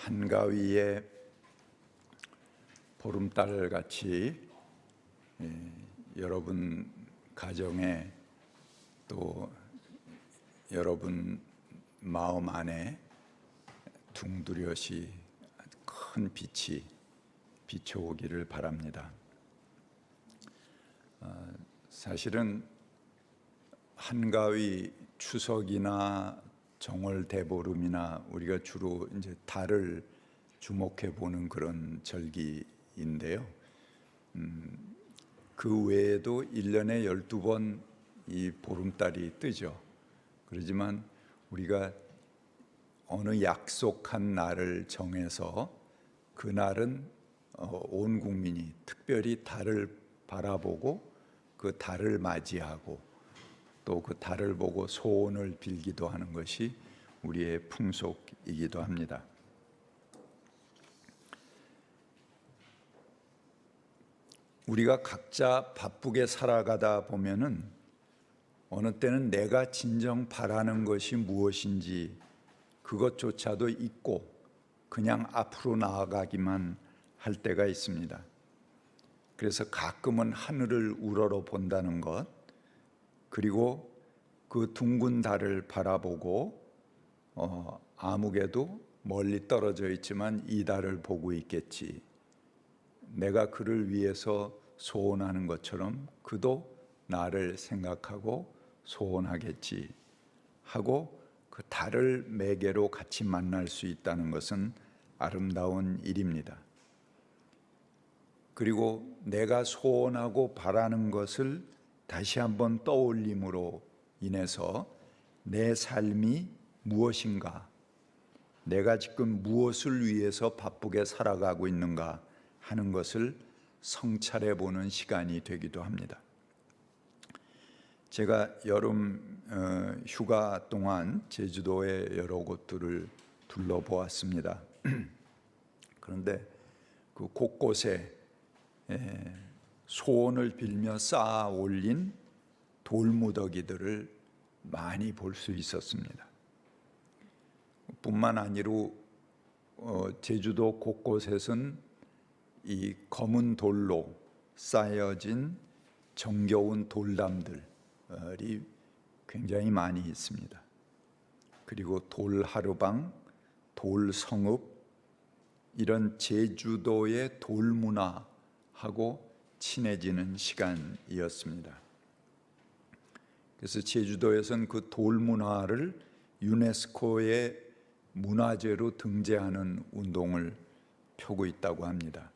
한가위에 보름달 같이 예, 여러분 가정에 또 여러분 마음 안에 둥두렷이 큰 빛이 비춰오기를 바랍니다. 어, 사실은 한가위 추석이나 정월 대보름이나 우리가 주로 이제 달을 주목해 보는 그런 절기인데요. 음, 그 외에도 1년에 12번 이 보름달이 뜨죠. 그러지만 우리가 어느 약속한 날을 정해서 그 날은 어, 온 국민이 특별히 달을 바라보고 그 달을 맞이하고 또 그 달을 보고 소원을 빌기도 하는 것이 우리의 풍속이기도 합니다. 우리가 각자 바쁘게 살아가다 보면은 어느 때는 내가 진정 바라는 것이 무엇인지 그것조차도 잊고 그냥 앞으로 나아가기만 할 때가 있습니다. 그래서 가끔은 하늘을 우러러 본다는 것, 그리고 그 둥근 달을 바라보고 어, 아무개도 멀리 떨어져 있지만 이 달을 보고 있겠지. 내가 그를 위해서 소원하는 것처럼 그도 나를 생각하고 소원하겠지 하고 그 달을 매개로 같이 만날 수 있다는 것은 아름다운 일입니다. 그리고 내가 소원하고 바라는 것을 다시 한번 떠올림으로 인해서 내 삶이 무엇인가, 내가 지금 무엇을 위해서 바쁘게 살아가고 있는가 하는 것을 성찰해 보는 시간이 되기도 합니다. 제가 여름 어, 휴가 동안 제주도의 여러 곳들을 둘러보았습니다. 그런데 그 곳곳에 에, 소원을 빌며 쌓아 올린 돌무더기들을 많이 볼 수 있었습니다. 뿐만 아니로 어, 제주도 곳곳에선 이 검은 돌로 쌓여진 정겨운 돌담들이 굉장히 많이 있습니다. 그리고 돌 하루방, 돌 성읍 이런 제주도의 돌 문화하고 친해지는 시간이었습니다. 그래서 제주도에서는 그돌 문화를 유네스코의 문화재로 등재하는 운동을 펴고 있다고 합니다.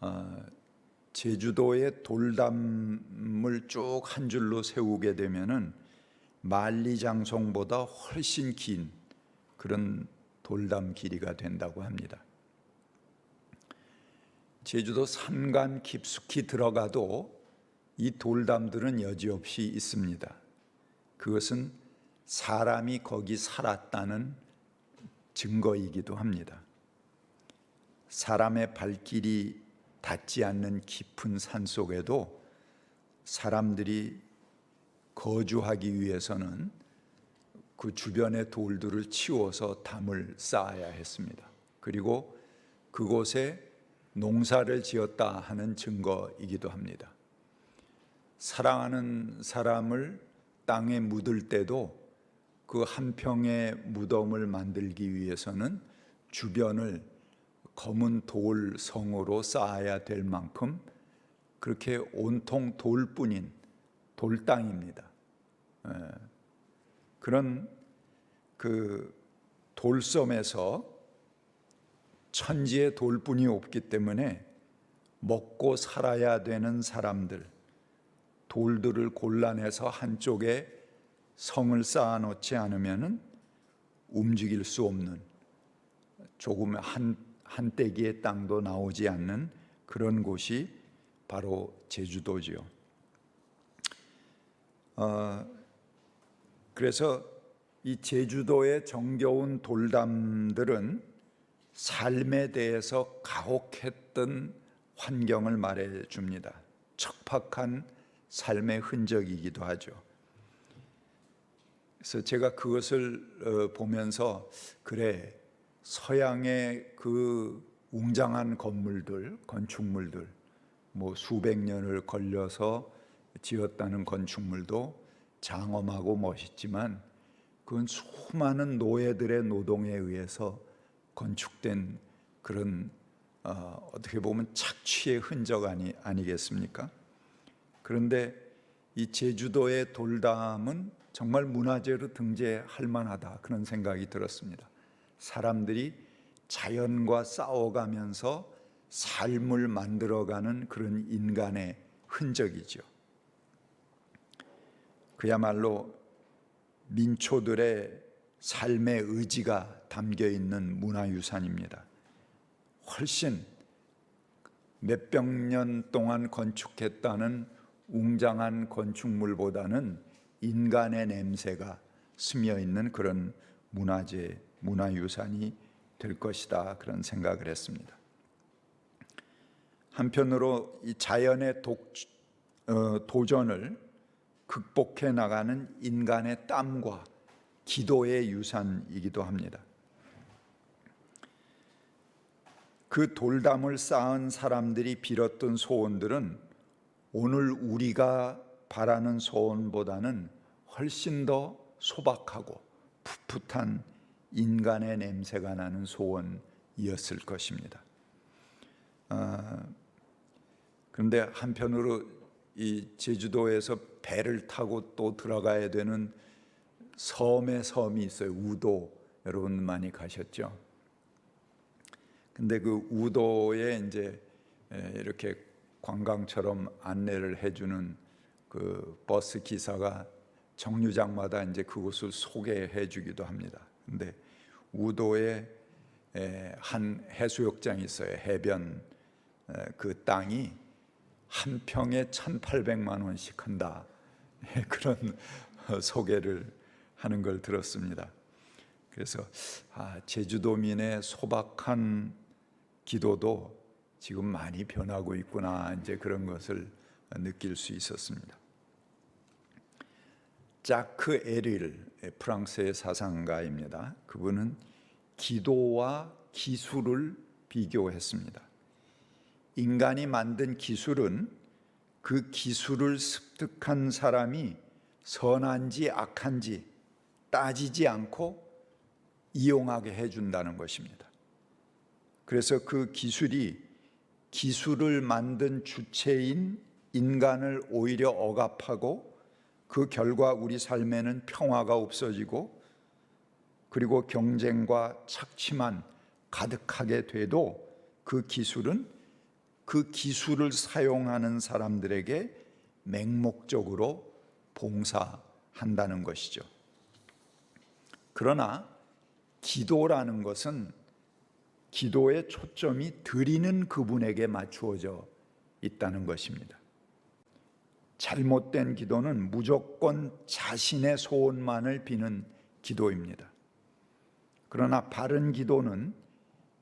어, 제주도의 돌담을 쭉 한 줄로 세우게 되면은 만리장성보다 훨씬 긴 그런 돌담 길이가 된다고 합니다. 제주도 산간 깊숙이 들어가도 이 돌담들은 여지없이 있습니다. 그것은 사람이 거기 살았다는 증거이기도 합니다. 사람의 발길이 닿지 않는 깊은 산 속에도 사람들이 거주하기 위해서는 그 주변의 돌들을 치워서 담을 쌓아야 했습니다. 그리고 그곳에 농사를 지었다 하는 증거이기도 합니다. 사랑하는 사람을 땅에 묻을 때도 그 한 평의 무덤을 만들기 위해서는 주변을 검은 돌 성으로 쌓아야 될 만큼 그렇게 온통 돌뿐인 돌땅입니다. 예. 그런 그 돌섬에서 천지의 돌뿐이 없기 때문에 먹고 살아야 되는 사람들, 돌들을 골라내서 한쪽에 성을 쌓아놓지 않으면은 움직일 수 없는 조금 한 한떼기의 땅도 나오지 않는 그런 곳이 바로 제주도지요. 어, 그래서 이 제주도의 정겨운 돌담들은 삶에 대해서 가혹했던 환경을 말해 줍니다. 척박한 삶의 흔적이기도 하죠. 그래서 제가 그것을 어, 보면서 그래 서양의 그 웅장한 건물들, 건축물들, 뭐 수백 년을 걸려서 지었다는 건축물도 장엄하고 멋있지만 그건 수많은 노예들의 노동에 의해서 건축된 그런 어, 어떻게 보면 착취의 흔적 아니 아니겠습니까? 그런데 이 제주도의 돌담은 정말 문화재로 등재할 만하다 그런 생각이 들었습니다. 사람들이 자연과 싸워가면서 삶을 만들어가는 그런 인간의 흔적이죠. 그야말로 민초들의 삶의 의지가 담겨 있는 문화유산입니다. 훨씬 몇백 년 동안 건축했다는 웅장한 건축물보다는 인간의 냄새가 스며 있는 그런 문화재, 문화유산이 될 것이다 그런 생각을 했습니다. 한편으로 이 자연의 독, 어, 도전을 극복해 나가는 인간의 땀과 기도의 유산이기도 합니다. 그 돌담을 쌓은 사람들이 빌었던 소원들은 오늘 우리가 바라는 소원보다는 훨씬 더 소박하고 풋풋한 인간의 냄새가 나는 소원이었을 것입니다. 아, 그런데 한편으로 이 제주도에서 배를 타고 또 들어가야 되는 섬의 섬이 있어요. 우도 여러분 많이 가셨죠? 근데 그 우도에 이제 이렇게 관광처럼 안내를 해주는 그 버스 기사가 정류장마다 이제 그곳을 소개해 주기도 합니다. 근데 우도에 한 해수욕장이 있어요. 해변 그 땅이 한 평에 1,800만 원씩 한다. 그런 소개를 하는 걸 들었습니다. 그래서 아, 제주도민의 소박한 기도도 지금 많이 변하고 있구나 이제 그런 것을 느낄 수 있었습니다. 자크 에릴 프랑스의 사상가입니다. 그분은 기도와 기술을 비교했습니다. 인간이 만든 기술은 그 기술을 습득한 사람이 선한지 악한지 따지지 않고 이용하게 해준다는 것입니다. 그래서 그 기술이 기술을 만든 주체인 인간을 오히려 억압하고 그 결과 우리 삶에는 평화가 없어지고 그리고 경쟁과 착취만 가득하게 돼도 그 기술은 그 기술을 사용하는 사람들에게 맹목적으로 봉사한다는 것이죠. 그러나 기도라는 것은 기도의 초점이 드리는 그분에게 맞추어져 있다는 것입니다. 잘못된 기도는 무조건 자신의 소원만을 비는 기도입니다. 그러나 바른 기도는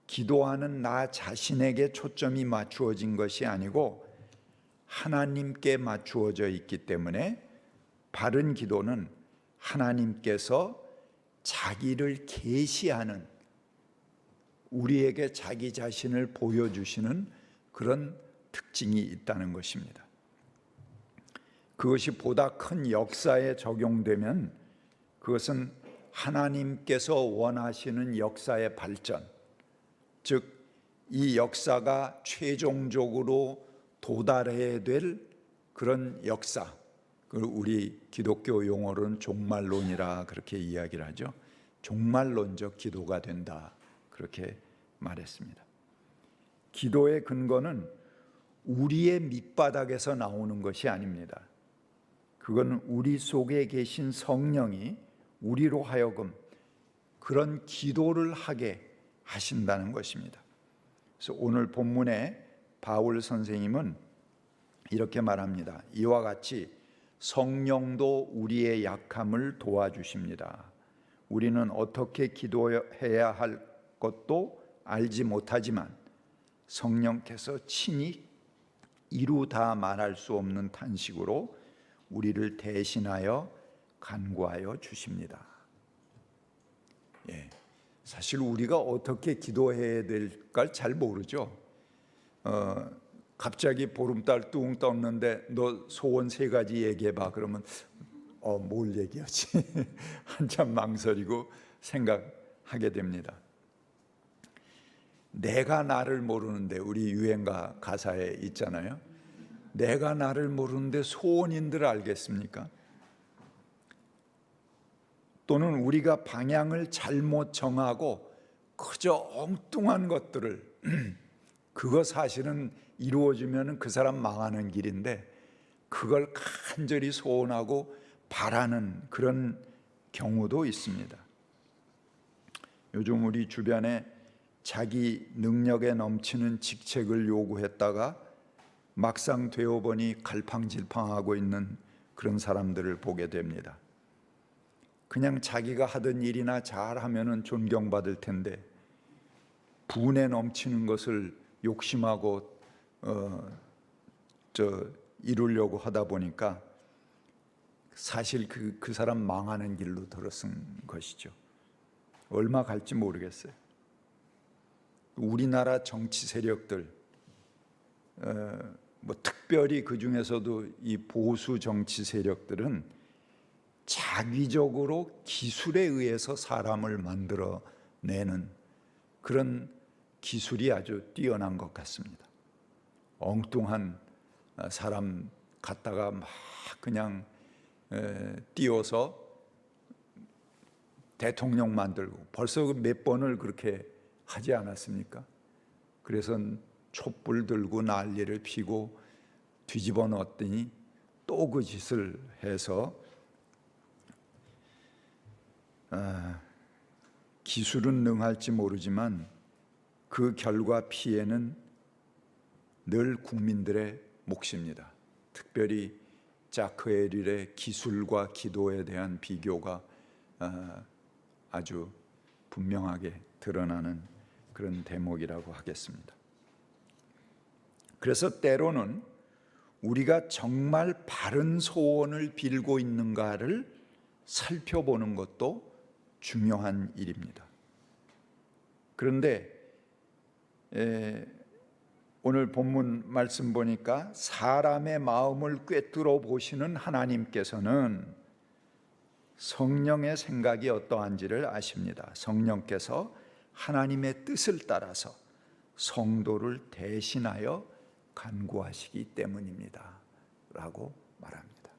기도하는 나 자신에게 초점이 맞추어진 것이 아니고 하나님께 맞추어져 있기 때문에 바른 기도는 하나님께서 자기를 계시하는 우리에게 자기 자신을 보여주시는 그런 특징이 있다는 것입니다. 그것이 보다 큰 역사에 적용되면 그것은 하나님께서 원하시는 역사의 발전, 즉 이 역사가 최종적으로 도달해야 될 그런 역사, 우리 기독교 용어로는 종말론이라 그렇게 이야기를 하죠. 종말론적 기도가 된다. 그렇게 말했습니다. 기도의 근거는 우리의 밑바닥에서 나오는 것이 아닙니다. 그건 우리 속에 계신 성령이 우리로 하여금 그런 기도를 하게 하신다는 것입니다. 그래서 오늘 본문에 바울 선생님은 이렇게 말합니다. 이와 같이 성령도 우리의 약함을 도와주십니다. 우리는 어떻게 기도해야 할 것도 알지 못하지만 성령께서 친히 이루 다 말할 수 없는 탄식으로 우리를 대신하여 간구하여 주십니다. 예. 사실 우리가 어떻게 기도해야 될까 잘 모르죠. 어, 갑자기 보름달 뚱 떴는데 너 소원 세 가지 얘기해 봐. 그러면 어, 뭘 얘기하지? 한참 망설이고 생각하게 됩니다. 내가 나를 모르는데 우리 유행가 가사에 있잖아요. 내가 나를 모르는데 소원인들 알겠습니까? 또는 우리가 방향을 잘못 정하고 그저 엉뚱한 것들을 그거 사실은 이루어지면 그 사람 망하는 길인데 그걸 간절히 소원하고 바라는 그런 경우도 있습니다. 요즘 우리 주변에 자기 능력에 넘치는 직책을 요구했다가 막상 되어 보니 갈팡질팡하고 있는 그런 사람들을 보게 됩니다. 그냥 자기가 하던 일이나 잘하면은 존경받을 텐데 분에 넘치는 것을 욕심하고 어, 저 이루려고 하다 보니까 사실 그, 그 사람 망하는 길로 들어선 것이죠. 얼마 갈지 모르겠어요. 우리나라 정치 세력들, 어, 뭐 특별히 그 중에서도 이 보수 정치 세력들은 자기적으로 기술에 의해서 사람을 만들어내는 그런 기술이 아주 뛰어난 것 같습니다. 엉뚱한 사람 갖다가 막 그냥 띄워서 대통령 만들고 벌써 그몇 번을 그렇게 하지 않았습니까? 그래서 촛불 들고 난리를 피고 뒤집어 놓았더니 또 그 짓을 해서 아, 기술은 능할지 모르지만 그 결과 피해는 늘 국민들의 몫입니다. 특별히 자크에릴의 기술과 기도에 대한 비교가 아, 아주 분명하게 드러나는 그런 대목이라고 하겠습니다. 그래서 때로는 우리가 정말 바른 소원을 빌고 있는가를 살펴보는 것도 중요한 일입니다. 그런데 에, 오늘 본문 말씀 보니까 사람의 마음을 꿰뚫어 보시는 하나님께서는 성령의 생각이 어떠한지를 아십니다. 성령께서 하나님의 뜻을 따라서 성도를 대신하여 간구하시기 때문입니다. 라고 말합니다.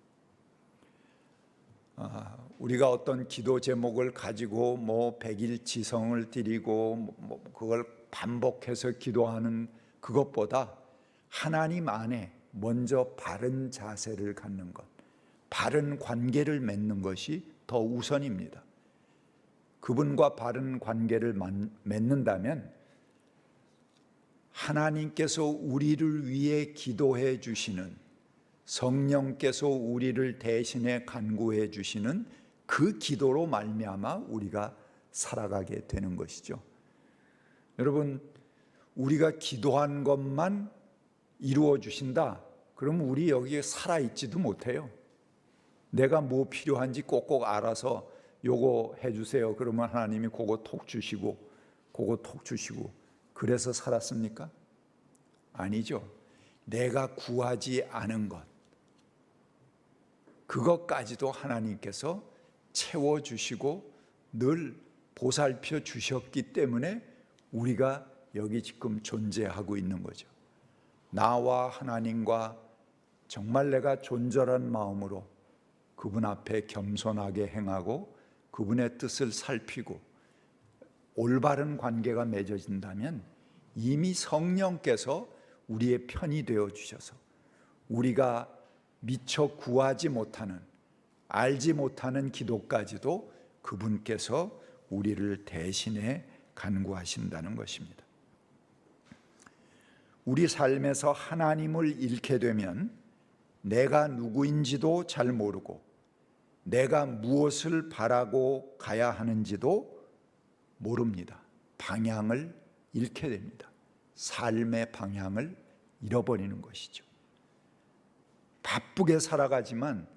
아, 우리가 어떤 기도 제목을 가지고 뭐 백일 지성을 드리고 뭐 그걸 반복해서 기도하는 그것보다 하나님 안에 먼저 바른 자세를 갖는 것, 바른 관계를 맺는 것이 더 우선입니다. 그분과 바른 관계를 맺는다면 하나님께서 우리를 위해 기도해 주시는 성령께서 우리를 대신해 간구해 주시는 그 기도로 말미암아 우리가 살아가게 되는 것이죠. 여러분 우리가 기도한 것만 이루어 주신다. 그러면 우리 여기에 살아 있지도 못해요. 내가 뭐 필요한지 꼭꼭 알아서 요거 해 주세요. 그러면 하나님이 그거 톡 주시고 그거 톡 주시고 그래서 살았습니까? 아니죠. 내가 구하지 않은 것 그것까지도 하나님께서 채워 주시고 늘 보살펴 주셨기 때문에 우리가 여기 지금 존재하고 있는 거죠. 나와 하나님과 정말 내가 존절한 마음으로 그분 앞에 겸손하게 행하고 그분의 뜻을 살피고 올바른 관계가 맺어진다면 이미 성령께서 우리의 편이 되어 주셔서 우리가 미처 구하지 못하는 알지 못하는 기도까지도 그분께서 우리를 대신해 간구하신다는 것입니다. 우리 삶에서 하나님을 잃게 되면 내가 누구인지도 잘 모르고 내가 무엇을 바라고 가야 하는지도 모릅니다. 방향을 잃게 됩니다. 삶의 방향을 잃어버리는 것이죠. 바쁘게 살아가지만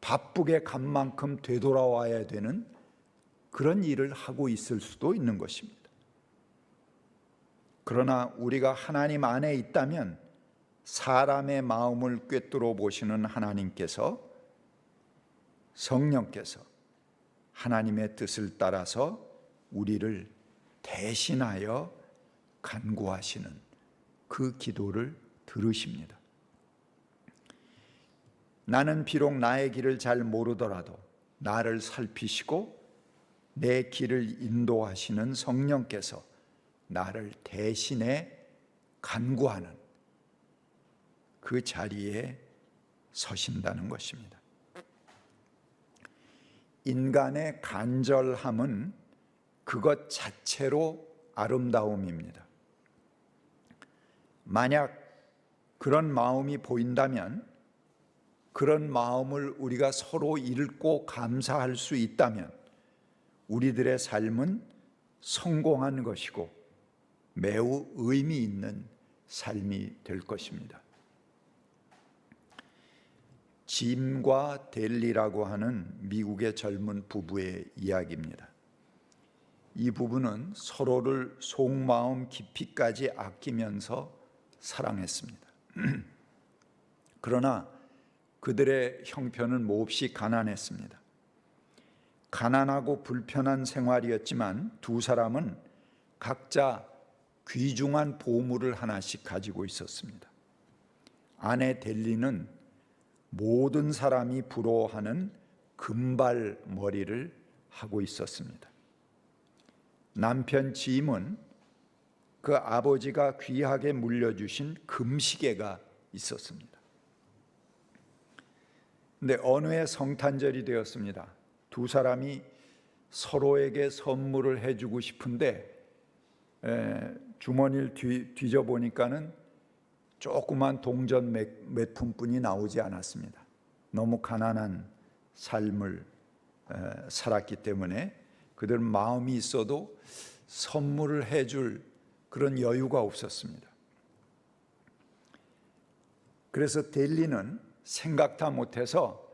바쁘게 간 만큼 되돌아와야 되는 그런 일을 하고 있을 수도 있는 것입니다. 그러나 우리가 하나님 안에 있다면 사람의 마음을 꿰뚫어 보시는 하나님께서 성령께서 하나님의 뜻을 따라서 우리를 대신하여 간구하시는 그 기도를 들으십니다. 나는 비록 나의 길을 잘 모르더라도 나를 살피시고 내 길을 인도하시는 성령께서 나를 대신해 간구하는 그 자리에 서신다는 것입니다. 인간의 간절함은 그것 자체로 아름다움입니다. 만약 그런 마음이 보인다면 그런 마음을 우리가 서로 읽고 감사할 수 있다면 우리들의 삶은 성공한 것이고 매우 의미 있는 삶이 될 것입니다. 짐과 델리라고 하는 미국의 젊은 부부의 이야기입니다. 이 부부는 서로를 속마음 깊이까지 아끼면서 사랑했습니다. 그러나 그들의 형편은 몹시 가난했습니다. 가난하고 불편한 생활이었지만 두 사람은 각자 귀중한 보물을 하나씩 가지고 있었습니다. 아내 델리는 모든 사람이 부러워하는 금발 머리를 하고 있었습니다. 남편 짐은 그 아버지가 귀하게 물려주신 금시계가 있었습니다. 근데 어느 해 성탄절이 되었습니다. 두 사람이 서로에게 선물을 해주고 싶은데 에, 주머니를 뒤, 뒤져 보니까는 조그만 동전 몇, 몇 푼뿐이 나오지 않았습니다. 너무 가난한 삶을 에, 살았기 때문에 그들 마음이 있어도 선물을 해줄 그런 여유가 없었습니다. 그래서 델리는 생각다 못해서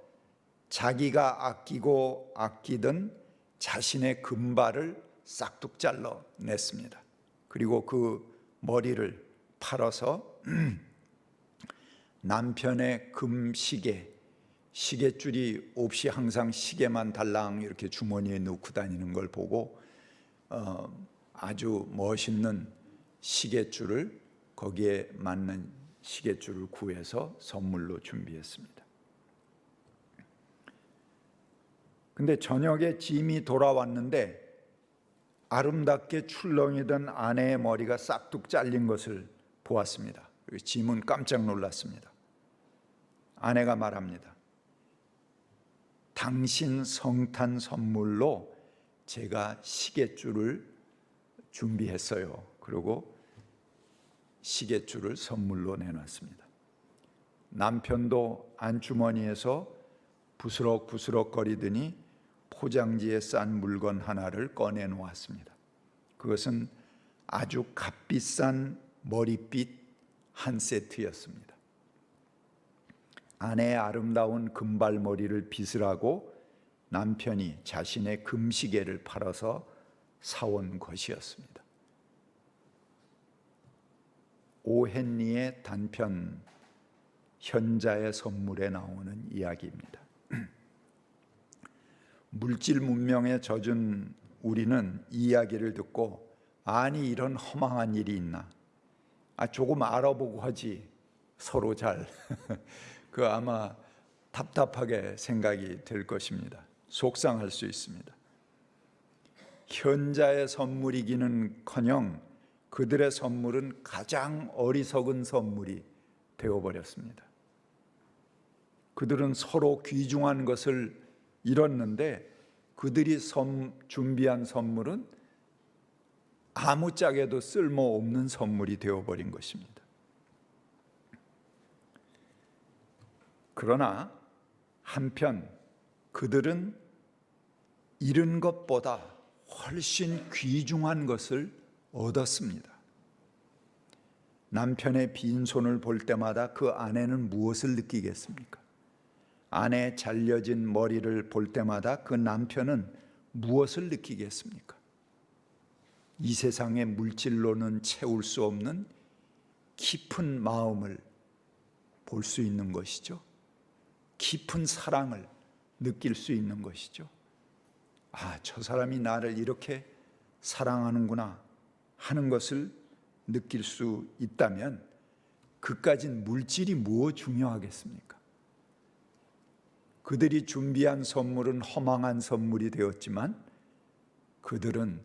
자기가 아끼고 아끼던 자신의 금발을 싹둑 잘라 냈습니다. 그리고 그 머리를 팔아서 남편의 금 시계, 시계줄이 없이 항상 시계만 달랑 이렇게 주머니에 넣고 다니는 걸 보고 어, 아주 멋있는 시계줄을 거기에 맞는 시계줄을 구해서 선물로 준비했습니다. 근데 저녁에 짐이 돌아왔는데 아름답게 출렁이던 아내의 머리가 싹둑 잘린 것을 보았습니다. 짐은 깜짝 놀랐습니다. 아내가 말합니다. 당신 성탄 선물로 제가 시계줄을 준비했어요. 그리고 시계줄을 선물로 내놨습니다. 남편도 안주머니에서 부스럭부스럭 거리더니 포장지에 싼 물건 하나를 꺼내 놓았습니다. 그것은 아주 값비싼 머리빗 한 세트였습니다. 아내의 아름다운 금발머리를 빗으라고 남편이 자신의 금시계를 팔아서 사온 것이었습니다. 오헨리의 단편 현자의 선물에 나오는 이야기입니다. 물질 문명에 젖은 우리는 이 이야기를 듣고 아니 이런 허망한 일이 있나? 아 조금 알아보고 하지 서로 잘. 그 아마 답답하게 생각이 될 것입니다. 속상할 수 있습니다. 현자의 선물이기는커녕 그들의 선물은 가장 어리석은 선물이 되어버렸습니다. 그들은 서로 귀중한 것을 잃었는데 그들이 선, 준비한 선물은 아무짝에도 쓸모없는 선물이 되어버린 것입니다. 그러나 한편 그들은 잃은 것보다 훨씬 귀중한 것을 얻었습니다. 남편의 빈손을 볼 때마다 그 아내는 무엇을 느끼겠습니까? 아내 잘려진 머리를 볼 때마다 그 남편은 무엇을 느끼겠습니까? 이 세상의 물질로는 채울 수 없는 깊은 마음을 볼 수 있는 것이죠. 깊은 사랑을 느낄 수 있는 것이죠. 아, 저 사람이 나를 이렇게 사랑하는구나 하는 것을 느낄 수 있다면 그까진 물질이 무엇 중요하겠습니까? 그들이 준비한 선물은 허망한 선물이 되었지만 그들은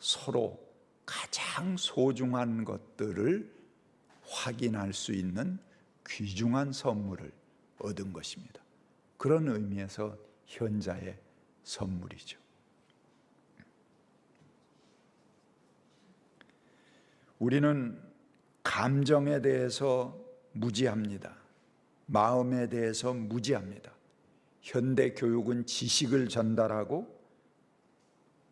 서로 가장 소중한 것들을 확인할 수 있는 귀중한 선물을 얻은 것입니다. 그런 의미에서 현자의 선물이죠. 우리는 감정에 대해서 무지합니다. 마음에 대해서 무지합니다. 현대 교육은 지식을 전달하고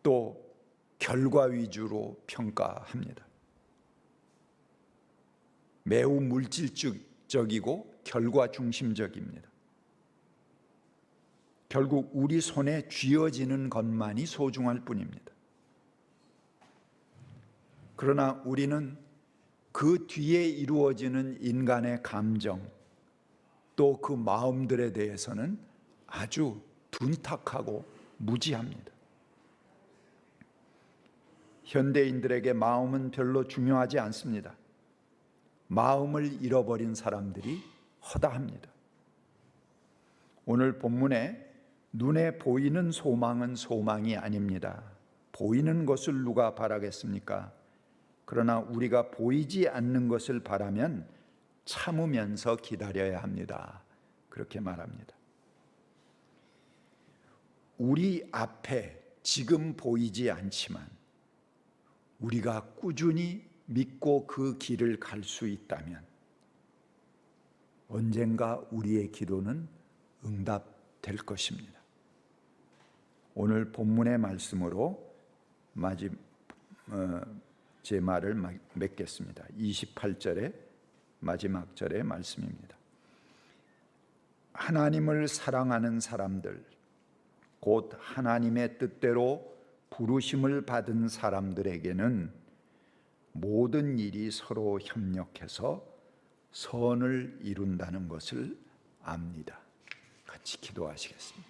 또 결과 위주로 평가합니다. 매우 물질적이고 결과 중심적입니다. 결국 우리 손에 쥐어지는 것만이 소중할 뿐입니다. 그러나 우리는 그 뒤에 이루어지는 인간의 감정 또 그 마음들에 대해서는 아주 둔탁하고 무지합니다. 현대인들에게 마음은 별로 중요하지 않습니다. 마음을 잃어버린 사람들이 허다합니다. 오늘 본문에 눈에 보이는 소망은 소망이 아닙니다. 보이는 것을 누가 바라겠습니까? 그러나 우리가 보이지 않는 것을 바라면 참으면서 기다려야 합니다. 그렇게 말합니다. 우리 앞에 지금 보이지 않지만 우리가 꾸준히 믿고 그 길을 갈 수 있다면 언젠가 우리의 기도는 응답될 것입니다. 오늘 본문의 말씀으로 마지 어, 제 말을 맺겠습니다. 28절의 마지막 절의 말씀입니다. 하나님을 사랑하는 사람들 곧 하나님의 뜻대로 부르심을 받은 사람들에게는 모든 일이 서로 협력해서 선을 이룬다는 것을 압니다. 같이 기도하시겠습니다.